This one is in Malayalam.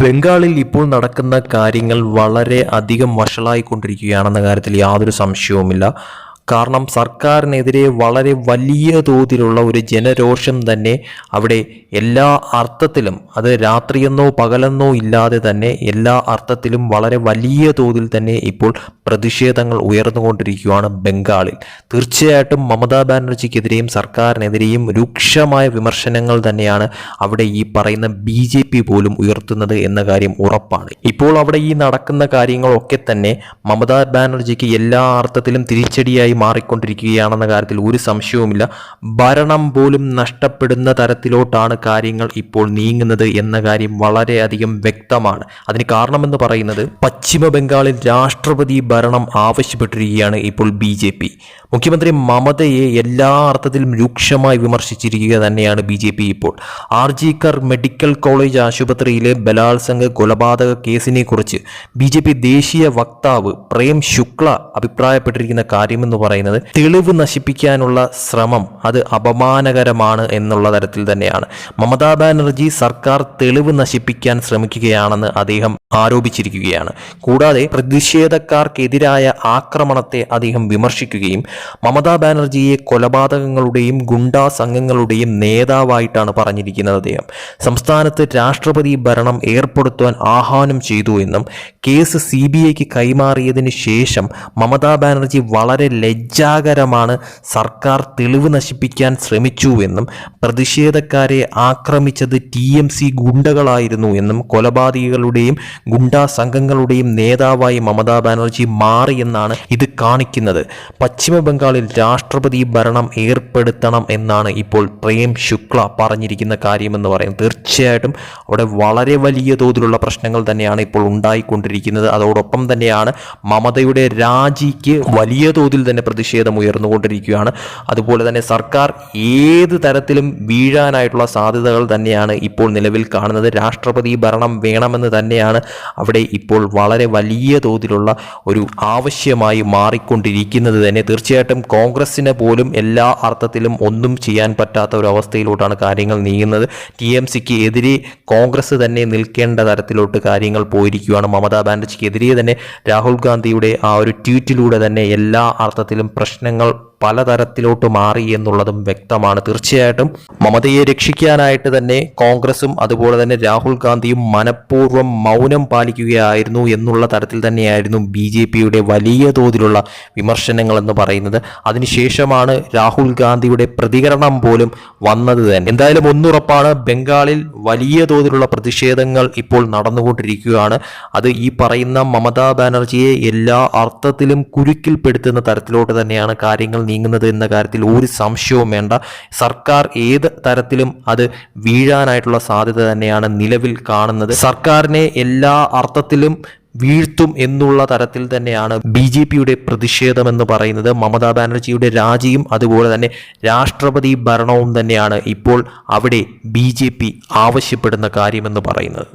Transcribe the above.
ബംഗാളിൽ ഇപ്പോൾ നടക്കുന്ന കാര്യങ്ങൾ വളരെ അധികം വഷളായിക്കൊണ്ടിരിക്കുകയാണെന്ന കാര്യത്തിൽ യാതൊരു സംശയവുമില്ല. കാരണം സർക്കാരിനെതിരെ വളരെ വലിയ തോതിലുള്ള ഒരു ജനരോഷം തന്നെ അവിടെ എല്ലാ അർത്ഥത്തിലും അത് രാത്രിയെന്നോ പകലെന്നോ ഇല്ലാതെ തന്നെ എല്ലാ അർത്ഥത്തിലും വളരെ വലിയ തോതിൽ തന്നെ ഇപ്പോൾ പ്രതിഷേധങ്ങൾ ഉയർന്നുകൊണ്ടിരിക്കുകയാണ് ബംഗാളിൽ. തീർച്ചയായിട്ടും മമതാ ബാനർജിക്കെതിരെയും സർക്കാരിനെതിരെയും രൂക്ഷമായ വിമർശനങ്ങൾ തന്നെയാണ് അവിടെ ഈ പറയുന്ന ബി ജെ പി പോലും ഉയർത്തുന്നത് എന്ന കാര്യം ഉറപ്പാണ്. ഇപ്പോൾ അവിടെ ഈ നടക്കുന്ന കാര്യങ്ങളൊക്കെ തന്നെ മമതാ ബാനർജിക്ക് എല്ലാ അർത്ഥത്തിലും തിരിച്ചടിയായി മാറിക്കൊണ്ടിരിക്കുകയാണെന്ന കാര്യത്തിൽ ഒരു സംശയവുമില്ല. ഭരണം പോലും നഷ്ടപ്പെടുന്ന തരത്തിലോട്ടാണ് കാര്യങ്ങൾ ഇപ്പോൾ നീങ്ങുന്നത് എന്ന കാര്യം വളരെയധികം വ്യക്തമാണ്. അതിന് കാരണമെന്ന് പറയുന്നത് പശ്ചിമ ബംഗാളിൽ രാഷ്ട്രപതി ഭരണം ആവശ്യപ്പെട്ടിരിക്കുകയാണ് ഇപ്പോൾ ബി മുഖ്യമന്ത്രി മമതയെ എല്ലാ അർത്ഥത്തിലും രൂക്ഷമായി വിമർശിച്ചിരിക്കുക തന്നെയാണ് ബി ജെ പി ഇപ്പോൾ. R G Kar medical college ആശുപത്രിയിലെ ബലാത്സംഗ കൊലപാതക കേസിനെ കുറിച്ച് ബി ജെ പി ദേശീയ വക്താവ് പ്രേം ശുക്ല അഭിപ്രായപ്പെട്ടിരിക്കുന്ന കാര്യമെന്ന് പറയുന്നത് തെളിവ് നശിപ്പിക്കാനുള്ള ശ്രമം അത് അപമാനകരമാണ് എന്നുള്ള തരത്തിൽ തന്നെയാണ്. മമതാ ബാനർജി സർക്കാർ തെളിവ് നശിപ്പിക്കാൻ ശ്രമിക്കുകയാണെന്ന് അദ്ദേഹം ആരോപിച്ചിരിക്കുകയാണ്. കൂടാതെ പ്രതിഷേധക്കാർക്കെതിരായ ആക്രമണത്തെ അദ്ദേഹം വിമർശിക്കുകയും മമതാ ബാനർജിയെ കൊലപാതകങ്ങളുടെയും ഗുണ്ടാ സംഘങ്ങളുടെയും നേതാവായിട്ടാണ് പറഞ്ഞിരിക്കുന്നത് അദ്ദേഹം. സംസ്ഥാനത്ത് രാഷ്ട്രപതി ഭരണം ഏർപ്പെടുത്തുവാൻ ആഹ്വാനം ചെയ്തു എന്നും കേസ് സി ബി ഐക്ക് കൈമാറിയതിന് ശേഷം മമതാ ബാനർജി വളരെ ലജ്ജാകരമാണ് സർക്കാർ തെളിവ് നശിപ്പിക്കാൻ ശ്രമിച്ചുവെന്നും പ്രതിഷേധക്കാരെ ആക്രമിച്ചത് ടി എം സി ഗുണ്ടകളായിരുന്നു എന്നും കൊലപാതകികളുടെയും ഗുണ്ടാ സംഘങ്ങളുടെയും നേതാവായി മമതാ ബാനർജി മാറിയെന്നാണ് ഇത് കാണിക്കുന്നത്. പശ്ചിമ ബംഗാളിൽ രാഷ്ട്രപതി ഭരണം ഏർപ്പെടുത്തണം എന്നാണ് ഇപ്പോൾ പ്രേം ശുക്ല പറഞ്ഞിരിക്കുന്ന കാര്യമെന്ന് പറയുന്നത്. തീർച്ചയായിട്ടും അവിടെ വളരെ വലിയ തോതിലുള്ള പ്രശ്നങ്ങൾ തന്നെയാണ് ഇപ്പോൾ ഉണ്ടായിക്കൊണ്ടിരിക്കുന്നത്. അതോടൊപ്പം തന്നെയാണ് മമതയുടെ രാജിക്ക് വലിയ തോതിൽ തന്നെ പ്രതിഷേധം ഉയർന്നുകൊണ്ടിരിക്കുകയാണ്. അതുപോലെ തന്നെ സർക്കാർ ഏത് തരത്തിലും വീഴാനായിട്ടുള്ള സാധ്യതകൾ തന്നെയാണ് ഇപ്പോൾ നിലവിൽ കാണുന്നത്. രാഷ്ട്രപതി ഭരണം വേണമെന്ന് തന്നെയാണ് അവിടെ ഇപ്പോൾ വളരെ വലിയ തോതിലുള്ള ഒരു ആവശ്യമായി മാറിക്കൊണ്ടിരിക്കുന്നത് തന്നെ. തീർച്ചയായിട്ടും കോൺഗ്രസിന് പോലും എല്ലാ അർത്ഥത്തിലും ഒന്നും ചെയ്യാൻ പറ്റാത്ത ഒരു അവസ്ഥയിലോട്ടാണ് കാര്യങ്ങൾ നീങ്ങുന്നത്. ടി എം സിക്ക് എതിരെ കോൺഗ്രസ് തന്നെ നിൽക്കേണ്ട തരത്തിലോട്ട് കാര്യങ്ങൾ പോയിരിക്കുകയാണ്. മമതാ ബാനർജിക്ക് എതിരെ തന്നെ രാഹുൽ ഗാന്ധിയുടെ ആ ഒരു ട്വീറ്റിലൂടെ തന്നെ എല്ലാ അർത്ഥത്തിലും പ്രശ്നങ്ങൾ പലതരത്തിലോട്ട് മാറി എന്നുള്ളതും വ്യക്തമാണ്. തീർച്ചയായിട്ടും മമതയെ രക്ഷിക്കാനായിട്ട് തന്നെ കോൺഗ്രസും അതുപോലെ തന്നെ രാഹുൽ ഗാന്ധിയും മനഃപൂർവം മൗനം പാലിക്കുകയായിരുന്നു എന്നുള്ള തരത്തിൽ തന്നെയായിരുന്നു ബി ജെ പിയുടെ വലിയ തോതിലുള്ള വിമർശനങ്ങൾ എന്ന് പറയുന്നത്. അതിനുശേഷമാണ് രാഹുൽ ഗാന്ധിയുടെ പ്രതികരണം പോലും വന്നത് തന്നെ. എന്തായാലും ഒന്നുറപ്പാണ് ബംഗാളിൽ വലിയ തോതിലുള്ള പ്രതിഷേധങ്ങൾ ഇപ്പോൾ നടന്നുകൊണ്ടിരിക്കുകയാണ്. അത് ഈ പറയുന്ന മമതാ ബാനർജിയെ എല്ലാ അർത്ഥത്തിലും കുരുക്കിൽപ്പെടുത്തുന്ന തരത്തിലോട്ട് തന്നെയാണ് കാര്യങ്ങൾ നീങ്ങുന്നത് എന്ന കാര്യത്തിൽ ഒരു സംശയവും വേണ്ട. സർക്കാർ ഏത് തരത്തിലും അത് വീഴാനായിട്ടുള്ള സാധ്യത തന്നെയാണ് നിലവിൽ കാണുന്നത്. സർക്കാരിനെ എല്ലാ അർത്ഥത്തിലും വീഴ്ത്തും എന്നുള്ള തരത്തിൽ തന്നെയാണ് ബി ജെ പിയുടെ പ്രതിഷേധം എന്ന് പറയുന്നത്. മമതാ ബാനർജിയുടെ രാജിയും അതുപോലെ തന്നെ രാഷ്ട്രപതി ഭരണവും തന്നെയാണ് ഇപ്പോൾ അവിടെ ബി ആവശ്യപ്പെടുന്ന കാര്യമെന്ന് പറയുന്നത്.